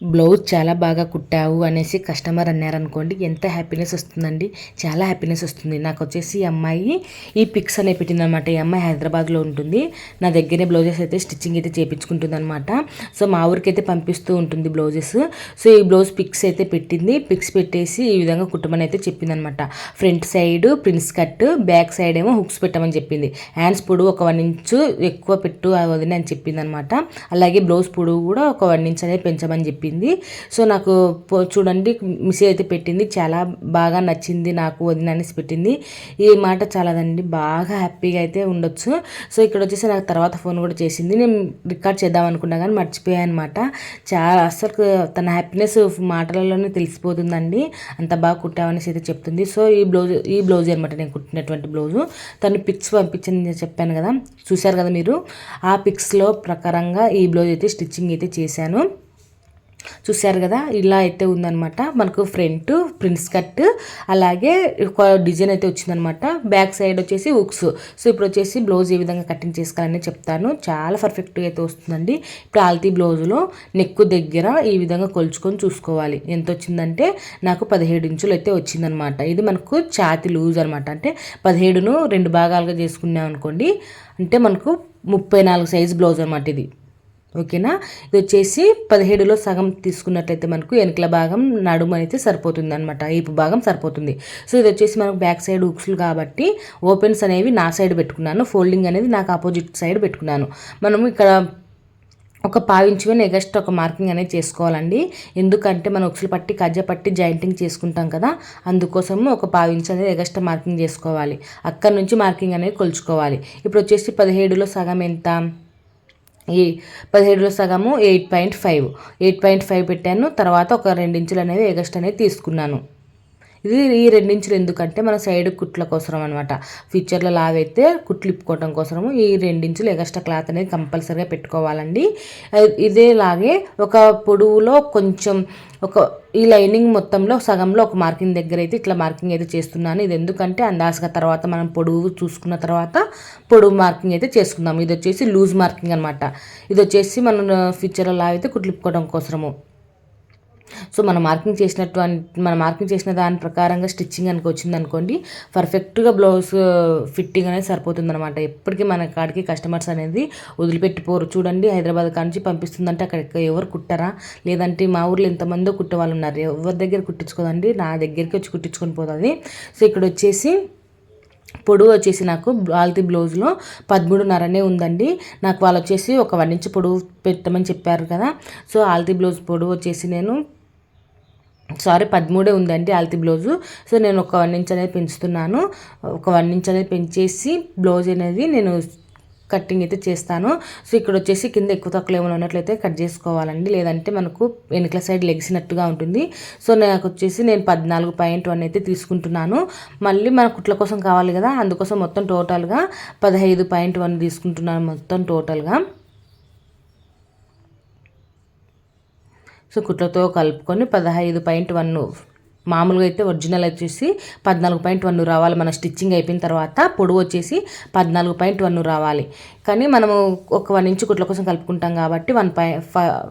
Blouse చాలా బాగా కుట్టావు అనేసి కస్టమర్ అన్నారనుకోండి ఎంత హ్యాపీనెస్ వస్తుందండి. చాలా హ్యాపీనెస్ వస్తుంది. నాకు వచ్చేసి ఈ అమ్మాయి ఈ పిక్స్ అనే పెట్టిందనమాట. ఈ అమ్మాయి హైదరాబాద్లో ఉంటుంది. నా దగ్గరే బ్లౌజెస్ అయితే స్టిచ్చింగ్ అయితే చేయించుకుంటుంది అనమాట సో మా ఊరికి అయితే పంపిస్తూ ఉంటుంది బ్లౌజెస్. సో ఈ బ్లౌజ్ పిక్స్ అయితే పెట్టింది. పిక్స్ పెట్టేసి ఈ విధంగా కుట్టమని అయితే చెప్పిందనమాట. Front side prince cut back side ఏమో హుక్స్ పెట్టమని చెప్పింది. హ్యాండ్స్ పొడవు ఒక వన్ ఇంచు ఎక్కువ పెట్టు వదిన అని చెప్పింది అనమాట అలాగే బ్లౌజ్ పొడవు కూడా ఒక వన్ ఇంచ్ అనేది పెంచమని చెప్పింది సో నాకు పో- చూడండి మిసేజ్ అయితే పెట్టింది. చాలా బాగా నచ్చింది నాకు వదిన అనేసి పెట్టింది. ఈ మాట చాలాదండి. బాగా హ్యాపీగా అయితే ఉండొచ్చు. సో ఇక్కడ వచ్చేసి నాకు తర్వాత ఫోన్ కూడా చేసింది. నేను రికార్డ్ చేద్దాం అనుకున్నా కానీ మర్చిపోయాను అనమాట చాలా అసలు తన హ్యాపీనెస్ మాటలలోనే తెలిసిపోతుందండి. అంత బాగా కుట్టామనేసి అయితే చెప్తుంది. సో ఈ బ్లౌజ్ ఈ బ్లౌజ్ అనమాట నేను కుట్టినటువంటి బ్లౌజు. తను పిక్స్ పంపించింది నేను చెప్పాను కదా. చూశారు కదా మీరు? ఆ పిక్స్లో ప్రకారంగా ఈ బ్లౌజ్ అయితే స్టిచ్చింగ్ అయితే చేశాను. చూశారు కదా ఇలా అయితే ఉందన్నమాట. మనకు ఫ్రంట్ ప్రిన్స్ కట్ అలాగే ఒక డిజైన్ అయితే వచ్చిందనమాట బ్యాక్ సైడ్ వచ్చేసి ఉక్స్. సో ఇప్పుడు వచ్చేసి బ్లౌజ్ ఏ విధంగా కటింగ్ చేసుకోవాలని చెప్తాను. చాలా పర్ఫెక్ట్గా అయితే వస్తుందండి. ఇప్పుడు ఆల్తీ బ్లౌజ్లో నెక్ దగ్గర ఈ విధంగా కొలుచుకొని చూసుకోవాలి. ఎంత వచ్చిందంటే నాకు పదిహేడు ఇంచులు అయితే వచ్చిందనమాట ఇది మనకు ఛాతి లూజ్ అనమాట అంటే పదిహేడును రెండు భాగాలుగా చేసుకున్నాం అనుకోండి అంటే మనకు ముప్పై నాలుగు సైజ్ బ్లౌజ్ అనమాట ఇది. ఓకేనా? ఇది వచ్చేసి పదిహేడులో సగం తీసుకున్నట్లయితే మనకు వెనకల భాగం నడుము అయితే సరిపోతుంది అనమాట ఈపు భాగం సరిపోతుంది. సో ఇది వచ్చేసి మనకు బ్యాక్ సైడ్ హుక్స్లు కాబట్టి ఓపెన్స్ అనేవి నా సైడ్ పెట్టుకున్నాను. ఫోల్డింగ్ అనేది నాకు ఆపోజిట్ సైడ్ పెట్టుకున్నాను. మనము ఇక్కడ ఒక పావించు నెగస్ట్ ఒక మార్కింగ్ అనేది చేసుకోవాలండి. ఎందుకంటే మనం ఉక్సులు పట్టి కజ్జ పట్టి జాయింటింగ్ చేసుకుంటాం కదా అందుకోసము ఒక పావించు అనేది ఎగస్ట్రా మార్కింగ్ చేసుకోవాలి. అక్కడ నుంచి మార్కింగ్ అనేది కొలుచుకోవాలి. ఇప్పుడు వచ్చేసి పదిహేడులో సగం ఎంత? ఈ పదిహేడులో సగము eight point five. Eight point five పెట్టాను తర్వాత ఒక రెండించులు అనేది ఎగస్ట్ అనేది తీసుకున్నాను. ఇది ఈ రెండించులు ఎందుకంటే మన సైడ్ కుట్ల కోసం అనమాట ఫ్యూచర్లో లావైతే కుట్లు ఇప్పుకోవడం కోసము ఈ రెండించులు ఎగస్ట్రా క్లాత్ అనేది కంపల్సరీగా పెట్టుకోవాలండి. ఇదేలాగే ఒక పొడవులో కొంచెం ఒక ఈ లైనింగ్ మొత్తంలో సగంలో ఒక మార్కింగ్ దగ్గర అయితే ఇట్లా మార్కింగ్ అయితే చేస్తున్నాను. ఇది ఎందుకంటే అందాజగా తర్వాత మనం పొడవు చూసుకున్న తర్వాత పొడవు మార్కింగ్ అయితే చేసుకుందాం. ఇది వచ్చేసి లూజ్ మార్కింగ్ అనమాట ఇది వచ్చేసి మనం ఫ్యూచర్లో లావ్ అయితే కుట్లు ఇప్పుకోవడం కోసము సో మనం మార్కింగ్ చేసినట్టు మనం మార్కింగ్ చేసిన దాని ప్రకారంగా స్టిచ్చింగ్ అనుకో వచ్చింది అనుకోండి పర్ఫెక్ట్గా బ్లౌజ్ ఫిట్టింగ్ అనేది సరిపోతుంది అనమాట ఎప్పటికీ మన కాడికి కస్టమర్స్ అనేది వదిలిపెట్టిపోరు. చూడండి హైదరాబాద్ నుంచి పంపిస్తుందంటే అక్కడ ఎవరు కుట్టరా? లేదంటే మా ఊర్లో ఎంతమందో కుట్టేవాళ్ళు ఉన్నారు. ఎవరి దగ్గర కుట్టించుకోదండి? నా దగ్గరికి వచ్చి కుట్టించుకొని పోతుంది. సో ఇక్కడ వచ్చేసి పొడవు వచ్చేసి నాకు ఆల్తీ బ్లౌజ్లో పదమూడున్నరనే ఉందండి. నాకు వాళ్ళు వచ్చేసి ఒక వన్ ఇంచ్ పొడవు పెట్టమని చెప్పారు కదా. సో ఆల్తీ బ్లౌజ్ పొడవు వచ్చేసి నేను సారీ పదమూడే ఉందండి ఆల్తి బ్లౌజు. సో నేను ఒక వన్ ఇంచ్ అనేది పెంచుతున్నాను. ఒక వన్ ఇంచ్ అనేది పెంచేసి బ్లౌజ్ అనేది నేను కట్టింగ్ అయితే చేస్తాను. సో ఇక్కడ వచ్చేసి కింద ఎక్కువ తక్కువ ఏమైనా ఉన్నట్లయితే కట్ చేసుకోవాలండి. లేదంటే మనకు వెనుకల సైడ్ లెగ్సినట్టుగా ఉంటుంది. సో నాకు వచ్చేసి నేను పద్నాలుగు పాయింట్ వన్ అయితే తీసుకుంటున్నాను. మళ్ళీ మన కుట్ల కోసం కావాలి కదా అందుకోసం మొత్తం టోటల్గా పదహైదు పాయింట్ వన్ తీసుకుంటున్నాను మొత్తం టోటల్గా. సో కుట్లతో కలుపుకొని పదహైదు పాయింట్ వన్ మామూలుగా అయితే ఒరిజినల్ వచ్చేసి పద్నాలుగు పాయింట్ వన్ రావాలి. మన స్టిచ్చింగ్ అయిపోయిన తర్వాత పొడవు వచ్చేసి పద్నాలుగు పాయింట్ వన్ రావాలి. కానీ మనము ఒక వన్ ఇంచ్ కుట్ల కోసం కలుపుకుంటాం కాబట్టి వన్ పాయి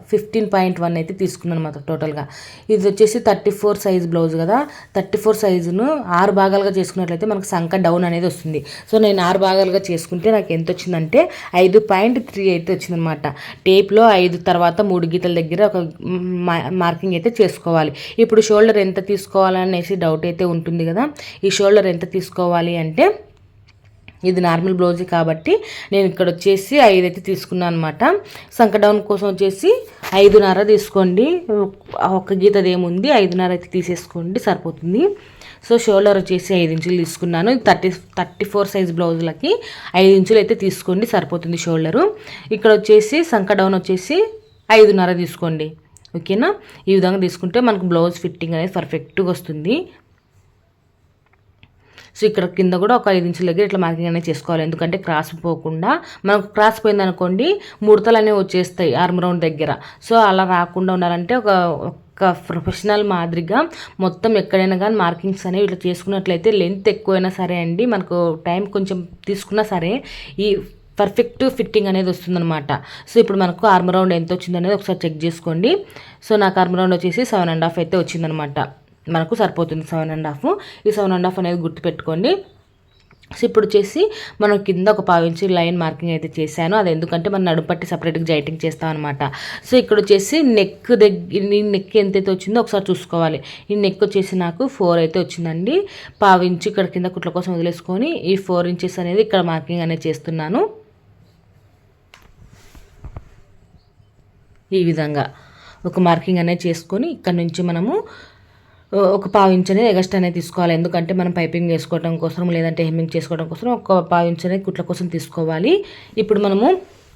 ఫిఫ్టీన్ పాయింట్ వన్ అయితే తీసుకున్నాను అనమాట టోటల్గా. ఇది వచ్చేసి థర్టీ ఫోర్ సైజ్ బ్లౌజ్ కదా. థర్టీ ఫోర్ సైజును ఆరు భాగాలుగా చేసుకున్నట్లయితే మనకు సంక డౌన్ అనేది వస్తుంది. సో నేను ఆరు భాగాలుగా చేసుకుంటే నాకు ఎంత వచ్చిందంటే ఐదు పాయింట్ త్రీ అయితే వచ్చిందనమాట. టేప్లో ఐదు తర్వాత మూడు గీతల దగ్గర ఒక మా- మార్కింగ్ అయితే చేసుకోవాలి. ఇప్పుడు షోల్డర్ ఎంత తీసుకోవాలనేసి డౌట్ అయితే ఉంటుంది కదా. ఈ షోల్డర్ ఎంత తీసుకోవాలి అంటే ఇది నార్మల్ బ్లౌజే కాబట్టి నేను ఇక్కడ వచ్చేసి ఐదు అయితే తీసుకున్నాను అనమాట సంక డౌన్ కోసం వచ్చేసి ఐదున్నర తీసుకోండి. ఒక గీతది ఏముంది? ఐదున్నర అయితే తీసేసుకోండి సరిపోతుంది. సో షోల్డర్ వచ్చేసి ఐదు ఇంచులు తీసుకున్నాను. థర్టీ థర్టీ ఫోర్ సైజ్ బ్లౌజులకి ఐదు ఇంచులు అయితే తీసుకోండి సరిపోతుంది షోల్డరు. ఇక్కడ వచ్చేసి సంక డౌన్ వచ్చేసి ఐదున్నర తీసుకోండి. ఓకేనా? ఈ విధంగా తీసుకుంటే మనకు బ్లౌజ్ ఫిట్టింగ్ అనేది పర్ఫెక్ట్గా వస్తుంది. సో ఇక్కడ కింద కూడా ఒక ఐదు ఇంచుల దగ్గర ఇట్లా మార్కింగ్ అనేది చేసుకోవాలి. ఎందుకంటే క్రాస్ పోకుండా మనకు క్రాస్ పోయిందనుకోండి ముడతలు అనేవి వచ్చేస్తాయి ఆర్మ్ రౌండ్ దగ్గర. సో అలా రాకుండా ఉండాలంటే ఒక ఒక ప్రొఫెషనల్ మాదిరిగా మొత్తం ఎక్కడైనా కానీ మార్కింగ్స్ అనేవి ఇట్లా చేసుకున్నట్లయితే లెంత్ ఎక్కువైనా సరే అండి మనకు టైం కొంచెం తీసుకున్నా సరే ఈ పర్ఫెక్ట్ ఫిట్టింగ్ అనేది వస్తుందన్నమాట. సో ఇప్పుడు మనకు ఆర్మ్ రౌండ్ ఎంత వచ్చిందనేది ఒకసారి చెక్ చేసుకోండి. సో నాకు ఆర్మ్ రౌండ్ వచ్చేసి సెవెన్ అండ్ హాఫ్ అయితే వచ్చిందనమాట మనకు సరిపోతుంది సెవెన్ అండ్ హాఫ్ ఈ సెవెన్ అండ్ హాఫ్ అనేది గుర్తుపెట్టుకోండి. సో ఇప్పుడు వచ్చేసి మనం కింద ఒక పావించి లైన్ మార్కింగ్ అయితే చేశాను. అది ఎందుకంటే మనం నడుపట్టి సపరేట్గా జైటింగ్ చేస్తాం అనమాట సో ఇక్కడ వచ్చేసి నెక్ దగ్గర నెక్ ఎంతైతే వచ్చిందో ఒకసారి చూసుకోవాలి. ఈ నెక్ వచ్చేసి నాకు ఫోర్ అయితే వచ్చిందండి. పావించి ఇక్కడ కింద కుట్ల కోసం వదిలేసుకొని ఈ ఫోర్ ఇంచెస్ అనేది ఇక్కడ మార్కింగ్ అనేది చేస్తున్నాను. ఈ విధంగా ఒక మార్కింగ్ అనేది చేసుకొని ఇక్కడ నుంచి మనము ఒక పావు ఇంచ్ అనేది ఎగస్ట్రా అనేది తీసుకోవాలి. ఎందుకంటే మనం పైపింగ్ చేసుకోవడం కోసం లేదంటే హెమ్మింగ్ చేసుకోవడం కోసం ఒక పావు ఇంచ్ అనేది కుట్ల కోసం తీసుకోవాలి. ఇప్పుడు మనము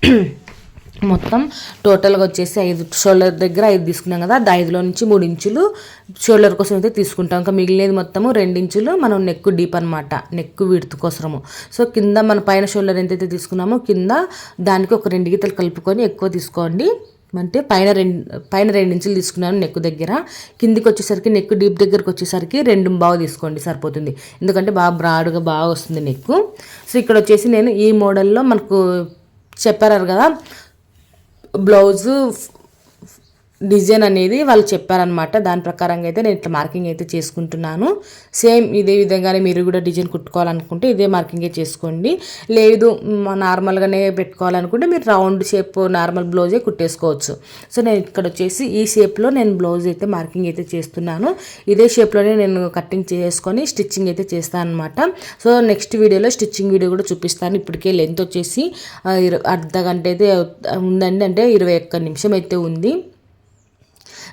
మొత్తం టోటల్గా వచ్చేసి ఐదు షోల్డర్ దగ్గర ఐదు తీసుకున్నాం కదా. అది ఐదులో నుంచి మూడు ఇంచులు షోల్డర్ కోసం అయితే తీసుకుంటాం. ఇంకా మిగిలినది మొత్తము రెండు ఇంచులు మనం నెక్ డీప్ అనమాట నెక్ విడుతు కోసము. సో కింద మన పైన షోల్డర్ ఎంతైతే తీసుకున్నామో కింద దానికి ఒక రెండు గీతలు కలుపుకొని ఎక్కువ తీసుకోండి. అంటే పైన రెండు పైన రెండు ఇంచులు తీసుకున్నాను నెక్ దగ్గర. కిందికి వచ్చేసరికి నెక్ డీప్ దగ్గరకు వచ్చేసరికి రెండు బాగా తీసుకోండి సరిపోతుంది. ఎందుకంటే బాగా బ్రాడ్గా బాగా వస్తుంది నెక్ సో ఇక్కడ వచ్చేసి నేను ఈ మోడల్లో మనకు చెప్పారు కదా బ్లౌజు డిజైన్ అనేది వాళ్ళు చెప్పారనమాట దాని ప్రకారంగా అయితే నేను ఇట్లా మార్కింగ్ అయితే చేసుకుంటున్నాను. సేమ్ ఇదే విధంగానే మీరు కూడా డిజైన్ కుట్టుకోవాలనుకుంటే ఇదే మార్కింగే చేసుకోండి. లేదు నార్మల్గానే పెట్టుకోవాలనుకుంటే మీరు రౌండ్ షేప్ నార్మల్ బ్లౌజే కుట్టేసుకోవచ్చు. సో నేను ఇక్కడ వచ్చేసి ఈ షేప్లో నేను బ్లౌజ్ అయితే మార్కింగ్ అయితే చేస్తున్నాను. ఇదే షేప్లోనే నేను కటింగ్ చేసుకొని స్టిచ్చింగ్ అయితే చేస్తాను అనమాట సో నెక్స్ట్ వీడియోలో స్టిచ్చింగ్ వీడియో కూడా చూపిస్తాను. ఇప్పటికే లెంత్ వచ్చేసి అర్ధ గంట అయితే ఉందండి. అంటే ఇరవై ఒక్క నిమిషం అయితే ఉంది.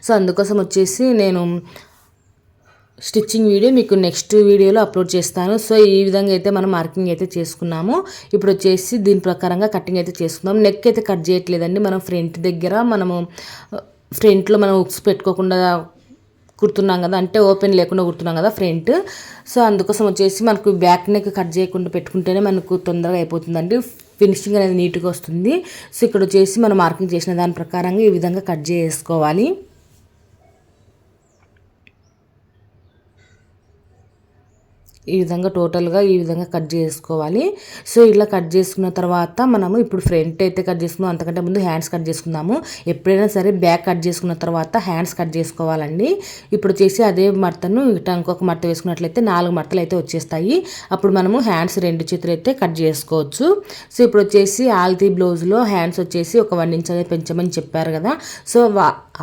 సో అందుకోసం వచ్చేసి నేను స్టిచ్చింగ్ వీడియో మీకు నెక్స్ట్ వీడియోలో అప్లోడ్ చేస్తాను. సో ఈ విధంగా అయితే మనం మార్కింగ్ అయితే చేసుకున్నాము. ఇప్పుడు వచ్చేసి దీని ప్రకారంగా కటింగ్ అయితే చేసుకుందాం. నెక్ అయితే కట్ చేయట్లేదండి. మనం ఫ్రంట్ దగ్గర మనము ఫ్రంట్లో మనం ఉక్స్ పెట్టుకోకుండా కుడుతున్నాం కదా అంటే ఓపెన్ లేకుండా కుడుతున్నాం కదా ఫ్రంట్. సో అందుకోసం వచ్చేసి మనకు బ్యాక్ నెక్ కట్ చేయకుండా పెట్టుకుంటేనే మనకు తొందరగా అయిపోతుందండి. ఫినిషింగ్ అనేది నీట్గా వస్తుంది. సో ఇక్కడ వచ్చేసి మనం మార్కింగ్ చేసిన దాని ప్రకారంగా ఈ విధంగా కట్ చేసుకోవాలి. ఈ విధంగా టోటల్గా ఈ విధంగా కట్ చేసుకోవాలి. సో ఇలా కట్ చేసుకున్న తర్వాత మనము ఇప్పుడు ఫ్రంట్ అయితే కట్ చేసుకున్నాం అంతకంటే ముందు హ్యాండ్స్ కట్ చేసుకుందాము. ఎప్పుడైనా సరే బ్యాక్ కట్ చేసుకున్న తర్వాత హ్యాండ్స్ కట్ చేసుకోవాలండి. ఇప్పుడు చేసి అదే మడతను ఇట్లా ఇంకొక మడత వేసుకున్నట్లయితే నాలుగు మడతలు అయితే వచ్చేస్తాయి. అప్పుడు మనము హ్యాండ్స్ రెండు చేతులు అయితే కట్ చేసుకోవచ్చు. సో ఇప్పుడు వచ్చేసి ఆల్తీ బ్లౌజ్లో హ్యాండ్స్ వచ్చేసి ఒక వన్ ఇంచ్ అనేది పెంచమని చెప్పారు కదా. సో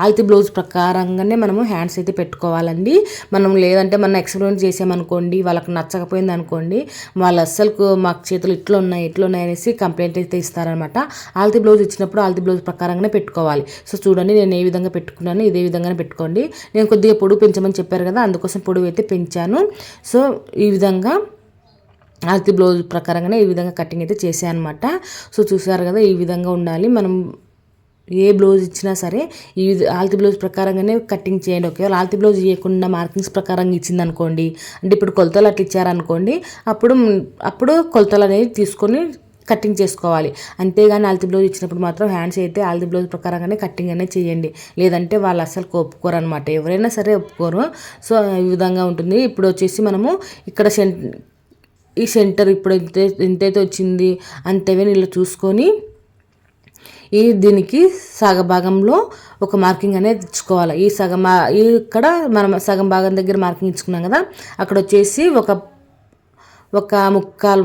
ఆల్తీ బ్లౌజ్ ప్రకారంగానే మనము హ్యాండ్స్ అయితే పెట్టుకోవాలండి. మనం లేదంటే మనం ఎక్స్పెరిమెంట్ చేసామనుకోండి వాళ్ళకి నచ్చకపోయింది అనుకోండి వాళ్ళు అస్సలు మాకు చేతులు ఇట్లా ఉన్నాయి ఇట్లా ఉన్నాయి అనేసి కంప్లైంట్ అయితే ఇస్తారనమాట ఆల్తీ బ్లౌజ్ ఇచ్చినప్పుడు ఆల్తీ బ్లౌజ్ ప్రకారంగానే పెట్టుకోవాలి. సో చూడండి నేను ఏ విధంగా పెట్టుకున్నాను ఇదే విధంగానే పెట్టుకోండి. నేను కొద్దిగా పొడుగు పెంచమని చెప్పారు కదా అందుకోసం పొడుగు అయితే పెంచాను. సో ఈ విధంగా ఆల్తీ బ్లౌజ్ ప్రకారంగానే ఈ విధంగా కటింగ్ అయితే చేశాను అనమాట సో చూసారు కదా ఈ విధంగా ఉండాలి. మనం ఏ బ్లౌజ్ ఇచ్చినా సరే ఈ ఆల్తి బ్లౌజ్ ప్రకారంగానే కటింగ్ చేయండి ఒకవేళ ఆల్తి బ్లౌజ్ ఇవ్వకుండా మార్కింగ్స్ ప్రకారంగా ఇచ్చింది అనుకోండి అంటే ఇప్పుడు కొలతలు అట్లా ఇచ్చారనుకోండి అప్పుడు అప్పుడు కొలతలు అనేది తీసుకొని కటింగ్ చేసుకోవాలి. అంతేగాని ఆల్తి బ్లౌజ్ ఇచ్చినప్పుడు మాత్రం హ్యాండ్స్ అయితే ఆల్తి బ్లౌజ్ ప్రకారంగానే కటింగ్ అనేది చేయండి. లేదంటే వాళ్ళు అసలు ఒప్పుకోరు అనమాట ఎవరైనా సరే ఒప్పుకోరు. సో ఈ విధంగా ఉంటుంది. ఇప్పుడు వచ్చేసి మనము ఇక్కడ సెంట్ ఈ సెంటర్ ఇప్పుడు ఎంత ఎంతైతే వచ్చింది అంతవే నీళ్ళు చూసుకొని ఈ దీనికి సగభాగంలో ఒక మార్కింగ్ అనేది ఇచ్చుకోవాలి ఈ సగం ఇక్కడ మనం సగం భాగం దగ్గర మార్కింగ్ ఇచ్చుకున్నాం కదా అక్కడ వచ్చేసి ఒక ఒక ముక్కాలు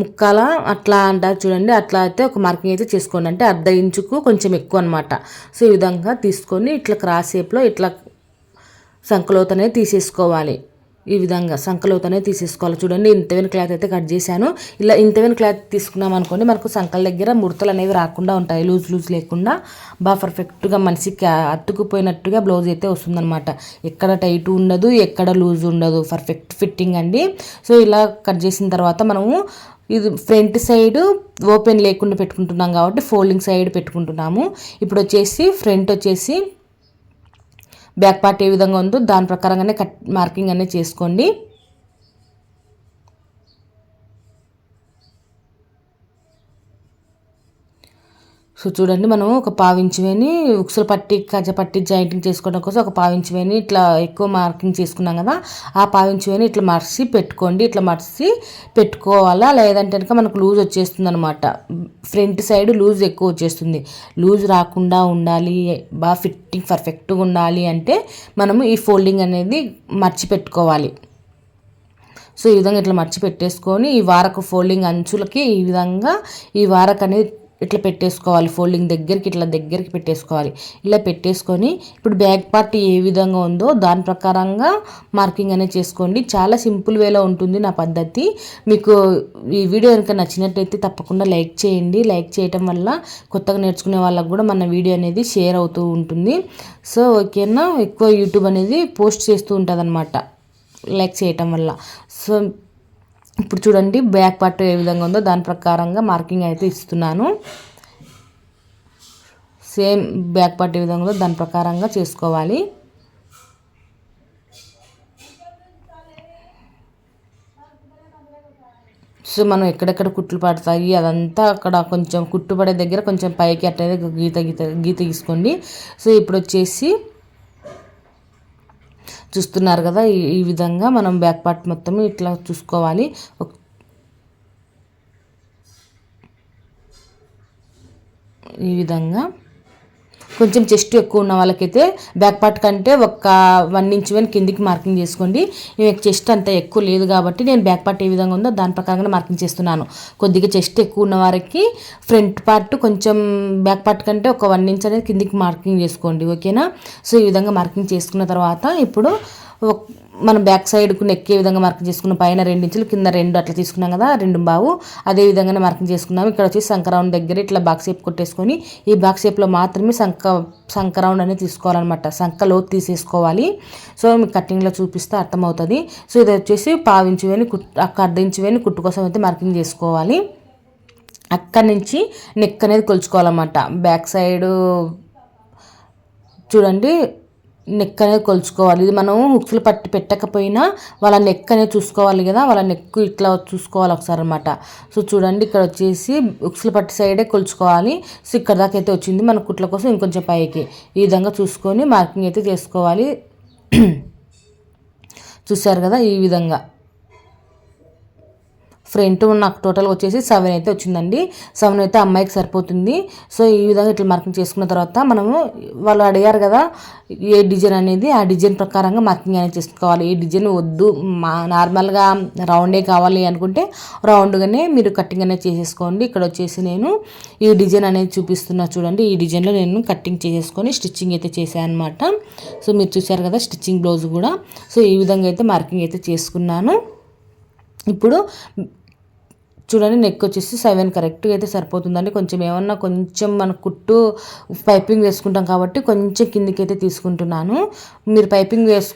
ముక్కాల అట్లా అంటారు చూడండి అట్లా అయితే ఒక మార్కింగ్ అయితే చేసుకోండి. అంటే అర్ధ ఇంచుకు కొంచెం ఎక్కువ అనమాట సో ఈ విధంగా తీసుకొని ఇట్లా క్రాస్ షేప్లో ఇట్లా సంకలోతనే తీసేసుకోవాలి. ఈ విధంగా సంకలోతనే తీసేసుకోవాలి. చూడండి ఇంతవెన్ క్లాత్ అయితే కట్ చేశాను. ఇలా ఇంతవెన్ క్లాత్ తీసుకున్నాం అనుకోండి మనకు సంకల దగ్గర ముడతలు అనేవి రాకుండా ఉంటాయి లూజ్ లూజ్ లేకుండా. బాగా పర్ఫెక్ట్గా మనిషికి అత్తుకుపోయినట్టుగా బ్లౌజ్ అయితే వస్తుందన్నమాట. ఎక్కడ టైట్ ఉండదు ఎక్కడ లూజ్ ఉండదు. పర్ఫెక్ట్ ఫిట్టింగ్ అండి. సో ఇలా కట్ చేసిన తర్వాత మనము ఇది ఫ్రంట్ సైడ్ ఓపెన్ లేకుండా పెట్టుకుంటున్నాం కాబట్టి ఫోల్డింగ్ సైడ్ పెట్టుకుంటున్నాము. ఇప్పుడు వచ్చేసి ఫ్రంట్ వచ్చేసి బ్యాక్ పార్ట్ ఏ విధంగా ఉందో దాని ప్రకారంగానే కట్ మార్కింగ్ అనేది చేసుకోండి. సో చూడండి మనం ఒక పావించి వేని ఉక్సులు పట్టి కజ పట్టి జాయింటింగ్ చేసుకోవడం కోసం ఒక పావించి వేని ఇట్లా ఎక్కువ మార్కింగ్ చేసుకున్నాం కదా ఆ పావించి వేని ఇట్లా మర్చి పెట్టుకోండి ఇట్లా మర్చి పెట్టుకోవాలా? లేదంటే కనుక మనకు లూజ్ వచ్చేస్తుంది అనమాట ఫ్రంట్ సైడ్ లూజ్ ఎక్కువ వచ్చేస్తుంది. లూజ్ రాకుండా ఉండాలి బాగా ఫిట్టింగ్ పర్ఫెక్ట్గా ఉండాలి అంటే మనము ఈ ఫోల్డింగ్ అనేది మర్చి పెట్టుకోవాలి. సో ఈ విధంగా ఇట్లా మర్చి పెట్టేసుకొని ఈ వారకు ఫోల్డింగ్ అంచులకి ఈ విధంగా ఈ వారకు అనేది ఇట్లా పెట్టేసుకోవాలి ఫోల్డింగ్ దగ్గరికి ఇట్లా దగ్గరికి పెట్టేసుకోవాలి. ఇలా పెట్టేసుకొని ఇప్పుడు బ్యాక్ పార్ట్ ఏ విధంగా ఉందో దాని ప్రకారంగా మార్కింగ్ అనేది చేసుకోండి. చాలా సింపుల్ వేలో ఉంటుంది నా పద్ధతి. మీకు ఈ వీడియో కనుక నచ్చినట్టయితే తప్పకుండా లైక్ చేయండి. లైక్ చేయటం వల్ల కొత్తగా నేర్చుకునే వాళ్ళకు కూడా మన వీడియో అనేది షేర్ అవుతూ ఉంటుంది. సో ఓకేనా? ఎక్కువ యూట్యూబ్ అనేది పోస్ట్ చేస్తూ ఉంటుంది లైక్ చేయటం వల్ల. సో ఇప్పుడు చూడండి బ్యాక్ పార్ట్ ఏ విధంగా ఉందో దాని ప్రకారంగా మార్కింగ్ అయితే ఇస్తున్నాను. సేమ్ బ్యాక్ పార్ట్ ఏ విధంగా ఉందో దాని ప్రకారంగా చేసుకోవాలి. సో మనం ఎక్కడెక్కడ కుట్లు పడతాయి అదంతా అక్కడ కొంచెం కుట్టు పడే దగ్గర కొంచెం పైకి అట్టయితే గీత గీత గీత గీసుకోండి. సో ఇప్పుడు వచ్చేసి చూస్తున్నారు కదా ఈ విధంగా మనం బ్యాక్ పార్ట్ మొత్తం ఇట్లా చూసుకోవాలి. ఈ విధంగా కొంచెం చెస్ట్ ఎక్కువ ఉన్న వాళ్ళకైతే బ్యాక్ పార్ట్ కంటే ఒక వన్ ఇంచ్ వన్ కిందికి మార్కింగ్ చేసుకోండి. చెస్ట్ అంత ఎక్కువ లేదు కాబట్టి నేను బ్యాక్ పార్ట్ ఏ విధంగా ఉందో దాని ప్రకారంగా మార్కింగ్ చేస్తున్నాను. కొద్దిగా చెస్ట్ ఎక్కువ ఉన్న వారికి ఫ్రంట్ పార్ట్ కొంచెం బ్యాక్ పార్ట్ కంటే ఒక వన్ ఇంచ్ అనేది కిందికి మార్కింగ్ చేసుకోండి. ఓకేనా? సో ఈ విధంగా మార్కింగ్ చేసుకున్న తర్వాత ఇప్పుడు మనం బ్యాక్ సైడ్కు నెక్కే విధంగా మార్కింగ్ చేసుకున్న పైన రెండు ఇంచులు కింద రెండు అట్లా తీసుకున్నాం కదా రెండు బావు. అదే విధంగానే మార్కింగ్ చేసుకున్నాం ఇక్కడ వచ్చి సంక్రౌండ్ దగ్గర ఇట్లా బాక్స్ షేప్ కొట్టేసుకొని ఈ బాక్స్ షేప్లో మాత్రమే సంక సంక్రౌండ్ అనేది తీసుకోవాలన్నమాట. సంకలో లోతు తీసేసుకోవాలి. సో మీకు కటింగ్లో చూపిస్తే అర్థమవుతుంది. సో ఇది వచ్చేసి పావించి వేని కుట్ అర్ధ ఇంచు వేని కుట్టు కోసం అయితే మార్కింగ్ చేసుకోవాలి. అక్కడి నుంచి నెక్ అనేది కొలుచుకోవాలన్నమాట. బ్యాక్ సైడ్ చూడండి నెక్ అనేది కొలుచుకోవాలి. ఇది మనం హుక్స్లు పట్టి పెట్టకపోయినా వాళ్ళ నెక్ అనేది చూసుకోవాలి కదా వాళ్ళ నెక్ ఇట్లా చూసుకోవాలి ఒకసారి అనమాట సో చూడండి ఇక్కడ వచ్చేసి హుక్స్లు పట్టి సైడే కొలుచుకోవాలి. సో ఇక్కడ దాకా అయితే వచ్చింది మన కుట్ల కోసం ఇంకొంచెం పైకి. ఈ విధంగా చూసుకొని మార్కింగ్ అయితే చేసుకోవాలి. చూసారు కదా ఈ విధంగా. ఫ్రంట్ నాకు టోటల్ వచ్చేసి సెవెన్ అయితే వచ్చిందండి. సెవెన్ అయితే అమ్మాయికి సరిపోతుంది. సో ఈ విధంగా ఇట్లా మార్కింగ్ చేసుకున్న తర్వాత మనము వాళ్ళు అడిగారు కదా ఏ డిజైన్ అనేది ఆ డిజైన్ ప్రకారంగా మార్కింగ్ అనేది చేసుకోవాలి. ఈ డిజైన్ వద్దు మా నార్మల్గా రౌండే కావాలి అనుకుంటే రౌండ్గానే మీరు కటింగ్ అనేది చేసేసుకోండి. ఇక్కడ వచ్చేసి నేను ఈ డిజైన్ అనేది చూపిస్తున్నా చూడండి. ఈ డిజైన్లో నేను కటింగ్ చేసేసుకొని స్టిచ్చింగ్ అయితే చేశాను అనమాట సో మీరు చూసారు కదా స్టిచ్చింగ్ బ్లౌజ్ కూడా. సో ఈ విధంగా అయితే మార్కింగ్ అయితే చేసుకున్నాను. ఇప్పుడు చూడండి నెక్ వచ్చేసి సెవెన్ కరెక్ట్గా అయితే సరిపోతుందండి. కొంచెం ఏమన్నా కొంచెం మన కుట్టు పైపింగ్ వేసుకుంటాం కాబట్టి కొంచెం కిందికి అయితే తీసుకుంటున్నాను. మీరు పైపింగ్ వేసు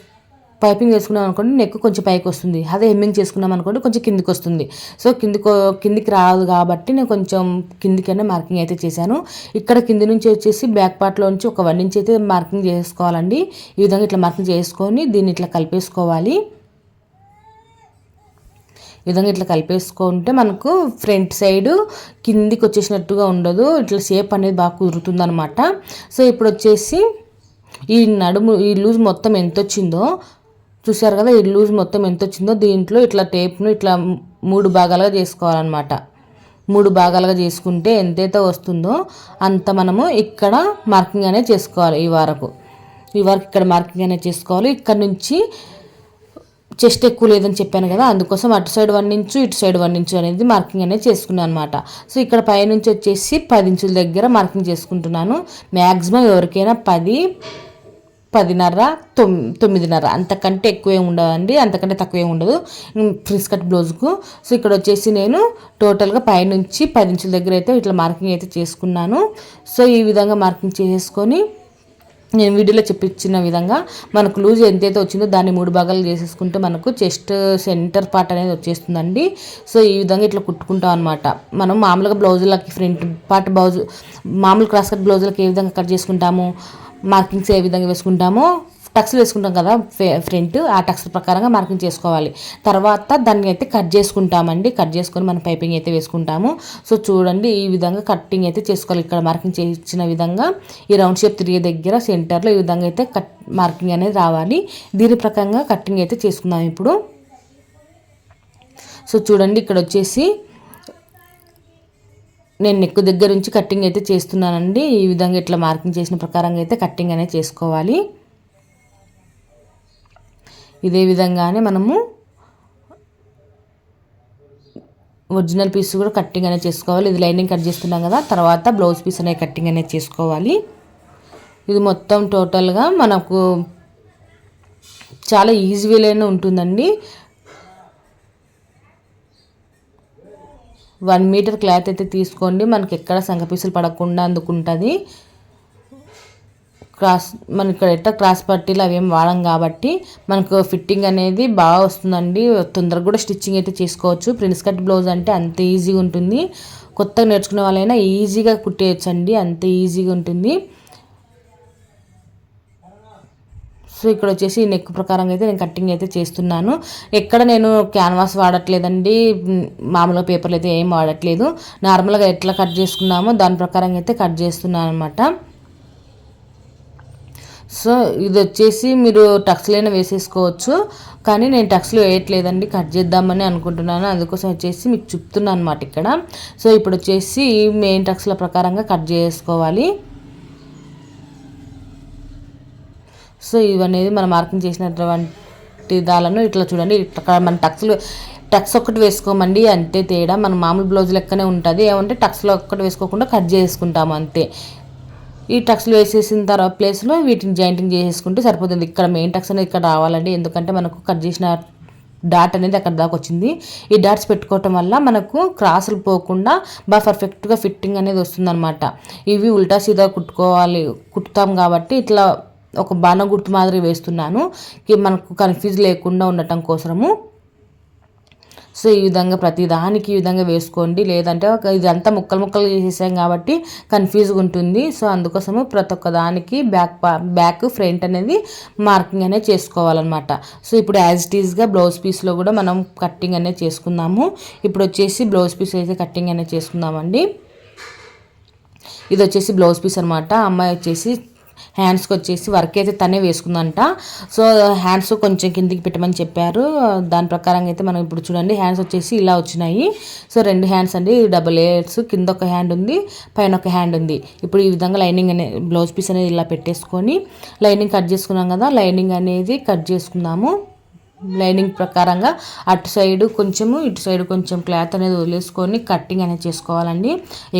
పైపింగ్ వేసుకున్నాం అనుకోండి నెక్ కొంచెం పైకి వస్తుంది. అదే హెమ్మింగ్ చేసుకున్నాం అనుకోండి కొంచెం కిందికి వస్తుంది. సో కిందికి కిందికి రాదు కాబట్టి నేను కొంచెం కిందికైనా మార్కింగ్ అయితే చేశాను. ఇక్కడ కింది నుంచి వచ్చేసి బ్యాక్ పార్ట్లో నుంచి ఒక వన్ ఇంచ్ అయితే మార్కింగ్ చేసుకోవాలండి. ఈ విధంగా ఇట్లా మార్కింగ్ చేసుకొని దీన్ని ఇట్లా కలిపేసుకోవాలి. విధంగా ఇట్లా కలిపేసుకుంటే మనకు ఫ్రంట్ సైడ్ కిందికి వచ్చేసినట్టుగా ఉండదు. ఇట్లా షేప్ అనేది బాగా కుదురుతుంది అనమాట సో ఇప్పుడు వచ్చేసి ఈ నడుము ఈ లూజ్ మొత్తం ఎంత వచ్చిందో చూసారు కదా? ఈ లూజ్ మొత్తం ఎంత వచ్చిందో దీంట్లో ఇట్లా టేప్ను ఇట్లా మూడు భాగాలుగా చేసుకోవాలన్నమాట. మూడు భాగాలుగా చేసుకుంటే ఎంతైతే వస్తుందో అంత మనము ఇక్కడ మార్కింగ్ అనేది చేసుకోవాలి ఈ వరకు. ఈ వరకు ఇక్కడ మార్కింగ్ అనేది చేసుకోవాలి. ఇక్కడ నుంచి చెస్ట్ ఎక్కువ లేదని చెప్పాను కదా అందుకోసం అటు సైడ్ వన్ ఇంచు ఇటు సైడ్ వన్ ఇంచు అనేది మార్కింగ్ అనేది చేసుకున్నాను అనమాట సో ఇక్కడ పైనుంచి వచ్చేసి పది ఇంచుల దగ్గర మార్కింగ్ చేసుకుంటున్నాను. మ్యాక్సిమం ఎవరికైనా పది పదిన్నర తొమ్ తొమ్మిదిన్నర. అంతకంటే ఎక్కువే ఉండదండి అంతకంటే తక్కువే ఉండదు. ఫ్రిన్స్ కట్ బ్లౌజ్కు. సో ఇక్కడ వచ్చేసి నేను టోటల్గా పైనుంచి పది ఇంచుల దగ్గర అయితే ఇట్లా మార్కింగ్ అయితే చేసుకున్నాను. సో ఈ విధంగా మార్కింగ్ చేసుకొని నేను వీడియోలో చెప్పించిన విధంగా మనకు లూజ్ ఎంతైతే వచ్చిందో దాన్ని మూడు భాగాలు చేసేసుకుంటే మనకు చెస్ట్ సెంటర్ పార్ట్ అనేది వచ్చేస్తుందండి. సో ఈ విధంగా ఇట్లా కుట్టుకుంటాం అనమాట మనం మామూలుగా బ్లౌజులకి ఫ్రంట్ పార్ట్ బ్లౌజ్ మామూలు క్రాస్ కట్ బ్లౌజులకి ఏ విధంగా కట్ చేసుకుంటాము? మార్కింగ్స్ ఏ విధంగా వేసుకుంటామో? టక్స్లు వేసుకుంటాం కదా ఫ్రంట్ ఆ టక్స్ ప్రకారంగా మార్కింగ్ చేసుకోవాలి. తర్వాత దాన్ని అయితే కట్ చేసుకుంటామండి. కట్ చేసుకొని మనం పైపింగ్ అయితే వేసుకుంటాము. సో చూడండి ఈ విధంగా కట్టింగ్ అయితే చేసుకోవాలి. ఇక్కడ మార్కింగ్ చేసిన విధంగా ఈ రౌండ్ షేప్ తిరిగే దగ్గర సెంటర్లో ఈ విధంగా అయితే కట్ మార్కింగ్ అనేది రావాలి. దీని ప్రకారంగా కట్టింగ్ అయితే చేసుకుందాం ఇప్పుడు. సో చూడండి ఇక్కడ వచ్చేసి నేను నెక్ దగ్గర నుంచి కట్టింగ్ అయితే చేస్తున్నానండి. ఈ విధంగా ఇట్లా మార్కింగ్ చేసిన ప్రకారంగా అయితే కట్టింగ్ అనేది చేసుకోవాలి. ఇదే విధంగానే మనము ఒరిజినల్ పీస్ కూడా కట్టింగ్ అనేది చేసుకోవాలి. ఇది లైనింగ్ కట్ చేస్తున్నాం కదా తర్వాత బ్లౌజ్ పీస్ అనేది కట్టింగ్ అనేది చేసుకోవాలి. ఇది మొత్తం టోటల్గా మనకు చాలా ఈజీ వేలోనే ఉంటుందండి. వన్ మీటర్ క్లాత్ అయితే తీసుకోండి. మనకి ఎక్కడ సంగపీసులు పడకుండా అందుకుంటుంది. క్రాస్ మనకి ఇక్కడ ఎట్లా క్రాస్ పట్టీలు అవి ఏం వాడం కాబట్టి మనకు ఫిట్టింగ్ అనేది బాగా వస్తుందండి. తొందరగా కూడా స్టిచ్చింగ్ అయితే చేసుకోవచ్చు. ప్రిన్స్ కట్ బ్లౌజ్ అంటే అంత ఈజీగా ఉంటుంది. కొత్తగా నేర్చుకునే వాళ్ళైనా ఈజీగా కుట్టేయచ్చండి. అంత ఈజీగా ఉంటుంది. సో ఇక్కడ వచ్చేసి నెక్ ప్రకారంగా అయితే నేను కటింగ్ అయితే చేస్తున్నాను. ఎక్కడ నేను క్యాన్వాస్ వాడట్లేదండి. మామూలుగా పేపర్లు అయితే ఏం వాడట్లేదు. నార్మల్గా ఎట్లా కట్ చేసుకున్నామో దాని ప్రకారంగా అయితే కట్ చేస్తున్నాను అనమాట సో ఇది వచ్చేసి మీరు టక్స్లైనా వేసేసుకోవచ్చు. కానీ నేను టక్స్లో వేయట్లేదండి. కట్ చేద్దామని అనుకుంటున్నాను. అందుకోసం వచ్చేసి మీకు చెప్తున్నాను అనమాట ఇక్కడ. సో ఇప్పుడు వచ్చేసి మెయిన్ టక్స్ల ప్రకారంగా కట్ చేసుకోవాలి. సో ఇవనేది మనం మార్కింగ్ చేసినటువంటి దాలను ఇట్లా చూడండి. ఇట్లా మన టక్స్లు టక్స్ ఒక్కటి వేసుకోమండి. అంతే తేడా మన మామూలు బ్లౌజ్ లెక్కనే ఉంటుంది. ఏమంటే టక్స్లో ఒక్కటి వేసుకోకుండా కట్ చేసుకుంటాము అంతే. ఈ టక్స్లు వేసేసిన తర్వాత ప్లేస్లో వీటిని జాయింటింగ్ చేసేసుకుంటే సరిపోతుంది. ఇక్కడ మెయిన్ టక్స్ అనేది ఇక్కడ రావాలండి. ఎందుకంటే మనకు కట్ చేసిన డాట్ అనేది అక్కడ దాకా వచ్చింది. ఈ డాట్స్ పెట్టుకోవటం వల్ల మనకు క్రాసులు పోకుండా బాగా పర్ఫెక్ట్గా ఫిట్టింగ్ అనేది వస్తుందన్నమాట. ఇవి ఉల్టా సీదా కుట్టుకోవాలి. కుట్టుతాం కాబట్టి ఇట్లా ఒక బాణ గుర్తు మాదిరి వేస్తున్నాను. మనకు కన్ఫ్యూజ్ లేకుండా ఉండటం కోసము సో ఈ విధంగా ప్రతి దానికి ఈ విధంగా వేసుకోండి. లేదంటే ఒక ఇదంతా ముక్కలు ముక్కలు చేసేసాం కాబట్టి కన్ఫ్యూజ్గా ఉంటుంది. సో అందుకోసము ప్రతి ఒక్క దానికి బ్యాక్ బ్యాక్ ఫ్రంట్ అనేది మార్కింగ్ అనేది చేసుకోవాలన్నమాట. సో ఇప్పుడు యాజ్ ఇట్ ఈస్గా బ్లౌజ్ పీస్లో కూడా మనం కట్టింగ్ అనేది చేసుకుందాము. ఇప్పుడు వచ్చేసి బ్లౌజ్ పీస్ అయితే కట్టింగ్ అనేది చేసుకుందామండి. ఇది వచ్చేసి బ్లౌజ్ పీస్ అనమాట అమ్మాయి వచ్చేసి హ్యాండ్స్కి వచ్చేసి వర్క్ అయితే తనే వేసుకుందంట. సో హ్యాండ్స్ కొంచెం కిందికి పెట్టమని చెప్పారు. దాని ప్రకారంగా అయితే మనం ఇప్పుడు చూడండి హ్యాండ్స్ వచ్చేసి ఇలా వచ్చినాయి. సో రెండు హ్యాండ్స్ అండి డబుల్ లేయర్స్ కింద ఒక హ్యాండ్ ఉంది పైన ఒక హ్యాండ్ ఉంది. ఇప్పుడు ఈ విధంగా లైనింగ్ అనేది బ్లౌజ్ పీస్ అనేది ఇలా పెట్టేసుకొని లైనింగ్ కట్ చేసుకున్నాం కదా లైనింగ్ అనేది కట్ చేసుకుందాము. లైనింగ్ ప్రకారంగా అటు సైడ్ కొంచెము ఇటు సైడ్ కొంచెం క్లాత్ అనేది వదిలేసుకొని కట్టింగ్ అనేది చేసుకోవాలండి.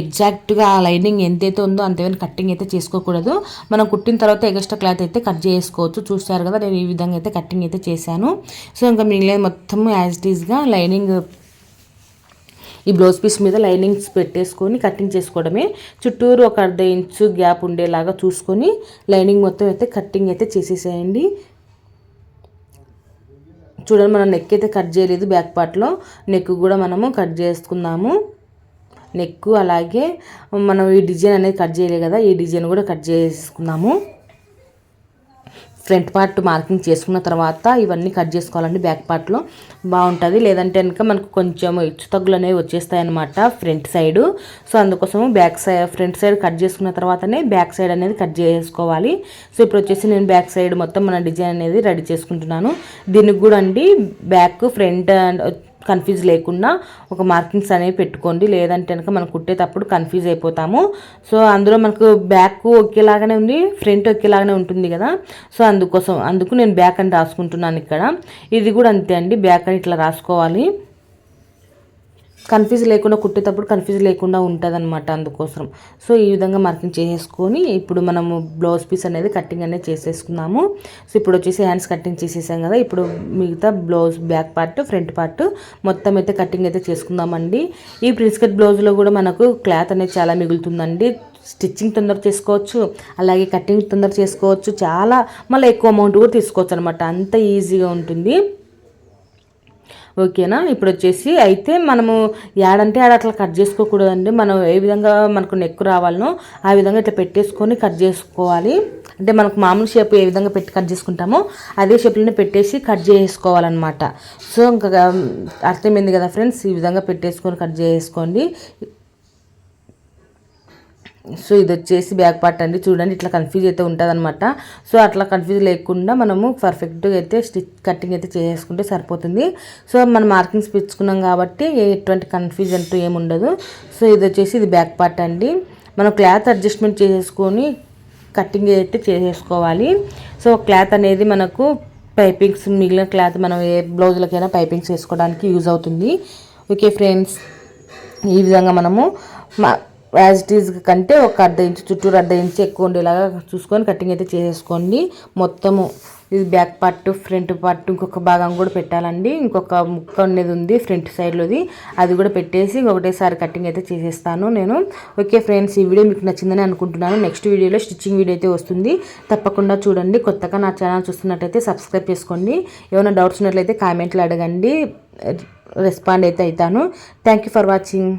ఎగ్జాక్ట్గా ఆ లైనింగ్ ఎంతైతే ఉందో అంతేమైనా కట్టింగ్ అయితే చేసుకోకూడదు. మనం కుట్టిన తర్వాత ఎగస్ట్రా క్లాత్ అయితే కట్ చేసుకోవచ్చు. చూస్తారు కదా నేను ఈ విధంగా అయితే కట్టింగ్ అయితే చేశాను. సో ఇంకా మిగిలిన మొత్తం యాజ్ ఇట్ ఈస్గా లైనింగ్ ఈ బ్లౌజ్ పీస్ మీద లైనింగ్స్ పెట్టేసుకొని కటింగ్ చేసుకోవడమే. చుట్టూరు ఒక అర్ధ ఇంచు గ్యాప్ ఉండేలాగా చూసుకొని లైనింగ్ మొత్తం అయితే కట్టింగ్ అయితే చేసేసేయండి. చూడండి మనం నెక్ అయితే కట్ చేయలేదు బ్యాక్ పార్ట్లో నెక్ కూడా మనము కట్ చేసుకుందాము. నెక్ అలాగే మనం ఈ డిజైన్ అనేది కట్ చేయలేదు కదా ఈ డిజైన్ కూడా కట్ చేసుకుందాము. ఫ్రంట్ పార్ట్ మార్కింగ్ చేసుకున్న తర్వాత ఇవన్నీ కట్ చేసుకోవాలండి బ్యాక్ పార్ట్లో. బాగుంటుంది. లేదంటే కనుక మనకు కొంచెం హెచ్చు తగ్గులు అనేవి వచ్చేస్తాయి అనమాట ఫ్రంట్ సైడ్. సో అందుకోసం back side front side cut చేసుకున్న తర్వాతనే బ్యాక్ సైడ్ అనేది కట్ చేసుకోవాలి. సో ఇప్పుడు వచ్చేసి నేను బ్యాక్ సైడ్ మొత్తం మన డిజైన్ అనేది రెడీ చేసుకుంటున్నాను. దీనికి కూడా అండి బ్యాక్ ఫ్రంట్ కన్ఫ్యూజ్ లేకుండా ఒక మార్కింగ్స్ అనేవి పెట్టుకోండి. లేదంటే కనుక మనం కుట్టేటప్పుడు కన్ఫ్యూజ్ అయిపోతాము. సో అందులో మనకు బ్యాక్ ఒకేలాగానే ఉంది ఫ్రంట్ ఒకేలాగానే ఉంటుంది కదా. సో అందుకోసం అందుకు నేను బ్యాక్ అని రాసుకుంటున్నాను ఇక్కడ. ఇది కూడా అంతే అండి బ్యాక్ అని ఇట్లా రాసుకోవాలి. కన్ఫ్యూజ్ లేకుండా కుట్టేటప్పుడు కన్ఫ్యూజ్ లేకుండా ఉంటుంది అనమాట అందుకోసం. సో ఈ విధంగా మార్కింగ్ చేసేసుకొని ఇప్పుడు మనము బ్లౌజ్ పీస్ అనేది కటింగ్ అనేది చేసేసుకున్నాము. సో ఇప్పుడు వచ్చేసి హ్యాండ్స్ కటింగ్ చేసేసాం కదా ఇప్పుడు మిగతా blouse back part front part మొత్తం అయితే కటింగ్ అయితే చేసుకుందామండి. ఈ ప్రిన్స్ కట్ బ్లౌజ్లో కూడా మనకు క్లాత్ అనేది చాలా మిగులుతుందండి. స్టిచ్చింగ్ తొందర చేసుకోవచ్చు అలాగే కటింగ్ తొందర చేసుకోవచ్చు చాలా మళ్ళీ ఎక్కువ అమౌంట్ కూడా తీసుకోవచ్చు అనమాట అంత ఈజీగా ఉంటుంది. ఓకేనా? ఇప్పుడు వచ్చేసి అయితే మనము యాడంటే ఆడ అట్లా కట్ చేసుకోకూడదండి. మనం ఏ విధంగా మనకు నెక్ రావాలనో ఆ విధంగా ఇట్లా పెట్టేసుకొని కట్ చేసుకోవాలి. అంటే మనకు మామూలు షేప్ ఏ విధంగా పెట్టి కట్ చేసుకుంటామో అదే షేప్లోనే పెట్టేసి కట్ చేసుకోవాలన్నమాట. సో ఇంకా అర్థమైంది కదా ఫ్రెండ్స్? ఈ విధంగా పెట్టేసుకొని కట్ చేసుకోండి. సో ఇది వచ్చేసి బ్యాక్ పార్ట్ అండి. చూడండి ఇట్లా కన్ఫ్యూజ్ అయితే ఉంటుంది అనమాట సో అట్లా కన్ఫ్యూజ్ లేకుండా మనము పర్ఫెక్ట్గా అయితే స్టిచ్ కటింగ్ అయితే చేసుకుంటే సరిపోతుంది. సో మనం మార్కింగ్స్ పెంచుకున్నాం కాబట్టి ఎటువంటి కన్ఫ్యూజ్ అంటూ ఏముండదు సో ఇది వచ్చేసి ఇది బ్యాక్ పార్ట్ అండి. మనం క్లాత్ అడ్జస్ట్మెంట్ చేసుకొని కటింగ్ అయితే చేసేసుకోవాలి సో క్లాత్ అనేది మనకు పైపింగ్స్ మిగిలిన క్లాత్ మనం ఏ బ్లౌజులకైనా పైపింగ్స్ వేసుకోవడానికి యూజ్ అవుతుంది. ఓకే ఫ్రెండ్స్ ఈ విధంగా మనము యాజ్ ఇట్ ఈజ్ కంటే ఒక అర్ధ ఇంచు చుట్టూరు అర్ధ ఇంచు ఎక్కువ ఉండేలాగా చూసుకొని కటింగ్ అయితే చేసేసుకోండి. మొత్తము ఇది బ్యాక్ పార్ట్ ఫ్రంట్ పార్ట్ ఇంకొక భాగం కూడా పెట్టాలండి. ఇంకొక ముక్క ఉండేది ఉంది ఫ్రంట్ సైడ్లోది అది కూడా పెట్టేసి ఒకటేసారి కటింగ్ అయితే చేసేస్తాను నేను. ఓకే ఫ్రెండ్స్ ఈ వీడియో మీకు నచ్చిందని అనుకుంటున్నాను. నెక్స్ట్ వీడియోలో స్టిచ్చింగ్ వీడియో అయితే వస్తుంది. తప్పకుండా చూడండి. కొత్తగా నా ఛానల్ చూస్తున్నట్టయితే సబ్స్క్రైబ్ చేసుకోండి. ఏమైనా డౌట్స్ ఉన్నట్లయితే కామెంట్లు అడగండి. రెస్పాండ్ అయితే అవుతాను. Thank you for watching